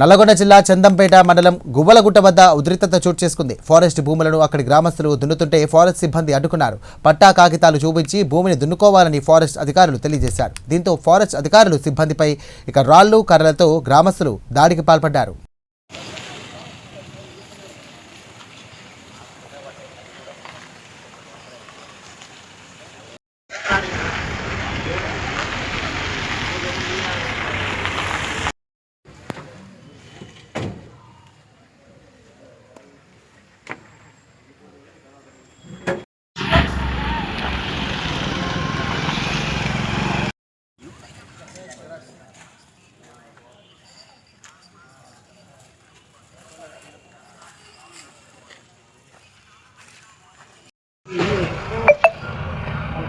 నల్లగొండ జిల్లా చందంపేట మండలం గువ్వలగుట్ట వద్ద ఉద్రిక్తత చోటు చేసుకుంది. ఫారెస్ట్ భూములను అక్కడి గ్రామస్తులు దున్నుతుంటే ఫారెస్ట్ సిబ్బంది అడ్డుకున్నారు. పట్టా కాగితాలు చూపించి భూమిని దున్నుకోవాలని ఫారెస్ట్ అధికారులు తెలియజేశారు. దీంతో ఫారెస్ట్ అధికారులు సిబ్బందిపై ఇక రాళ్ళు కర్రలతో గ్రామస్తులు దాడికి పాల్పడ్డారు.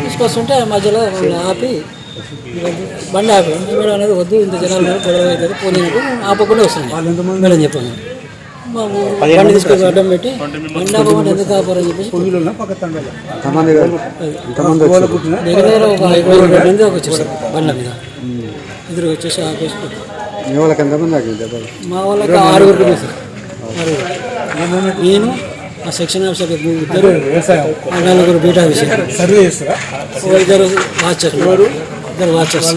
తీసుకొస్తుంటే మధ్యలో ఆపి బండి ఆపి. మేడం అనేది వద్దు ఇంత జనాలు గొడవ అవుతుంది పోనీకు ఆపకుండా వస్తుంది. మేడం చెప్పాను. ఊరు బండి తీసుకొని అడ్డం పెట్టి బండి ఆపమంటే ఎందుకు ఆపారని చెప్పేసి దగ్గర దగ్గర ఒక ఇరవై మంది దాకా వచ్చేసారు బండ్ల మీద. ఇద్దరు వచ్చేసి ఆపేసి మీ వాళ్ళకి ఆరుగురికి సార్. ఆరుగురు. నేను మా సెక్షన్ ఆఫీసర్ ఇద్దరు ఆ నలుగురు బీటా ఆఫీసర్ సర్వే చేస్తారా? ఇద్దరు వాచర్ ఇద్దరు వాచర్స్